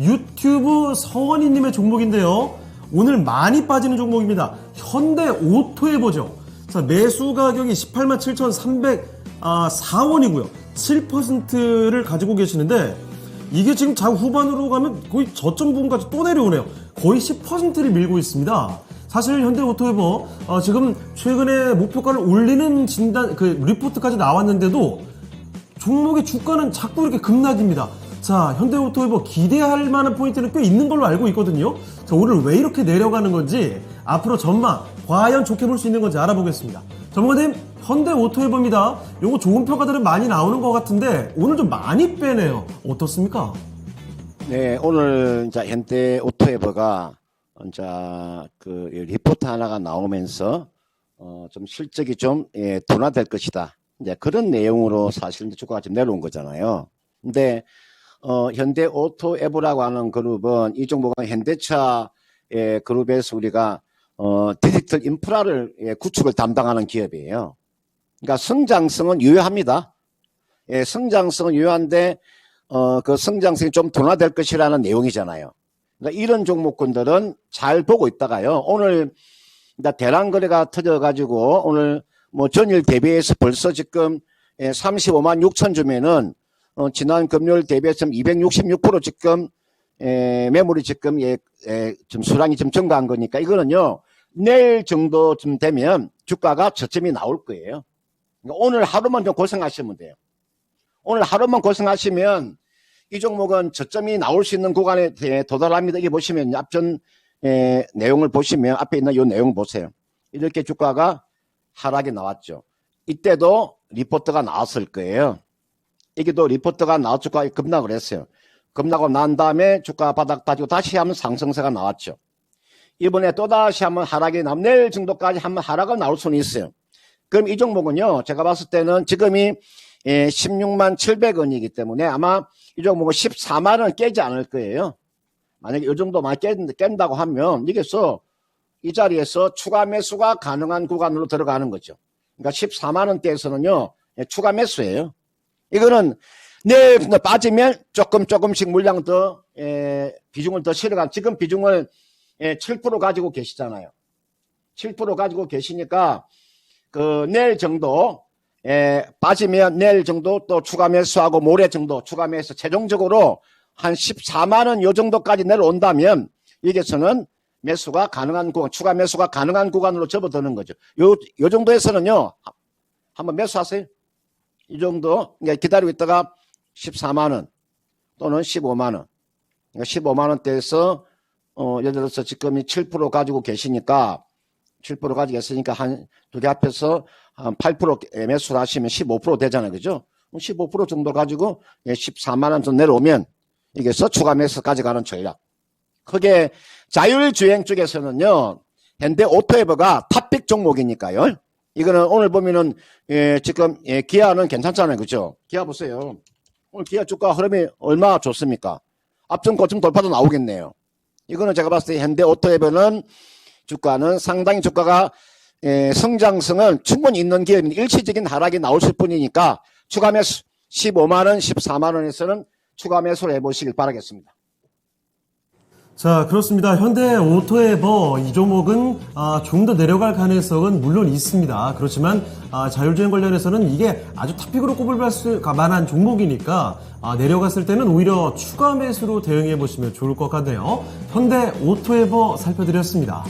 유튜브 서원이님의 종목인데요. 오늘 많이 빠지는 종목입니다. 현대 오토에버죠. 자, 매수 가격이 18만 7,304원이고요. 7%를 가지고 계시는데 이게 지금 장 후반으로 가면 거의 저점 부분까지 또 내려오네요. 거의 10%를 밀고 있습니다. 사실 현대 오토에버 어, 지금 최근에 목표가를 올리는 진단 그 리포트까지 나왔는데도 종목의 주가는 자꾸 이렇게 급락입니다. 자, 현대오토에버 기대할 만한 포인트는 꽤 있는 걸로 알고 있거든요. 자, 오늘 왜 이렇게 내려가는 건지 앞으로 전망 과연 좋게 볼 수 있는 건지 알아보겠습니다. 전문가님, 현대오토에버입니다. 요거 좋은 평가들은 많이 나오는 것 같은데 오늘 좀 많이 빼네요. 어떻습니까? 네, 오늘 이제 현대 오토에버가 이제 그 리포트 하나가 나오면서 어, 좀 실적이 좀 예, 둔화될 것이다. 이제 그런 내용으로 사실 이제 주가가 좀 내려온 거잖아요. 근데 어, 현대 오토에버라고 하는 그룹은 이 종목은 현대차 예, 그룹에서 우리가 어, 디지털 인프라를 예, 구축을 담당하는 기업이에요. 그러니까 성장성은 유효합니다. 예, 성장성은 유효한데 어, 그 성장성이 좀 둔화될 것이라는 내용이잖아요. 그러니까 이런 종목군들은 잘 보고 있다가요. 오늘 대량 거래가 터져가지고 오늘 뭐 전일 대비해서 벌써 지금 예, 35만 6천 주면은 어, 지난 금요일 대비해서 266% 지금 에, 매물이 지금 예, 예, 좀 수량이 좀 증가한 거니까 이거는요 내일 정도쯤 되면 주가가 저점이 나올 거예요. 그러니까 오늘 하루만 좀 고생하시면 돼요. 오늘 하루만 고생하시면 이 종목은 저점이 나올 수 있는 구간에 대- 도달합니다. 이게 보시면 앞전 에, 내용을 보시면 앞에 있는 이 내용 보세요. 이렇게 주가가 하락이 나왔죠. 이때도 리포트가 나왔을 거예요. 이게도 리포트가 나왔 주가 급락을 했어요. 급락하고 난 다음에 주가 바닥 다지고 다시 한번 상승세가 나왔죠. 이번에 또 다시 한번 하락이 나 내일 정도까지 한번 하락은 나올 수는 있어요. 그럼 이 종목은요, 제가 봤을 때는 지금이 예, 16만 700원이기 때문에 아마 이 종목은 14만 원 깨지 않을 거예요. 만약에 이 정도만 깬, 깬다고 하면 이게서 이 자리에서 추가 매수가 가능한 구간으로 들어가는 거죠. 그러니까 14만 원대에서는요, 예, 추가 매수예요. 이거는 내일 빠지면 조금 조금씩 물량 더 에, 비중을 더 실어간 지금 비중을 에, 7% 가지고 계시잖아요. 7% 가지고 계시니까 그 내일 정도 에, 빠지면 내일 정도 또 추가 매수하고 모레 정도 추가 매수 최종적으로 한 14만 원 요 정도까지 내려온다면 여기서는 매수가 가능한 구간 추가 매수가 가능한 구간으로 접어드는 거죠. 요, 요 정도에서는요 한번 매수하세요. 이 정도 그러니까 기다리고 있다가 14만 원 또는 15만 원. 그러니까 15만 원대에서 어 예를 들어서 지금이 7% 가지고 계시니까 7% 가지고 있으니까 한 두 개 합해서 한 8% 매수를 하시면 15% 되잖아요. 그죠? 15% 정도 가지고 14만 원 정도 내려오면 이게 서 추가 매수까지 가는 전략. 크게 자율주행 쪽에서는요. 현대 오토에버가 탑픽 종목이니까요. 이거는 오늘 보면은 예, 지금 예, 기아는 괜찮잖아요, 그죠? 기아 보세요. 오늘 기아 주가 흐름이 얼마나 좋습니까? 앞전 고점 돌파도 나오겠네요. 이거는 제가 봤을 때 현대 오토에버는 주가는 상당히 주가가 예, 성장성은 충분히 있는 기업인 일시적인 하락이 수 뿐이니까 추가 매수 15만 원, 14만 원에서는 추가 매수를 해보시길 바라겠습니다. 자, 그렇습니다. 현대 오토에버 이 종목은 아, 좀 더 내려갈 가능성은 물론 있습니다. 그렇지만 아, 자율주행 관련해서는 이게 아주 탑픽으로 꼽을 수 만한 종목이니까 아, 내려갔을 때는 오히려 추가 매수로 대응해 보시면 좋을 것 같네요. 현대 오토에버 살펴드렸습니다.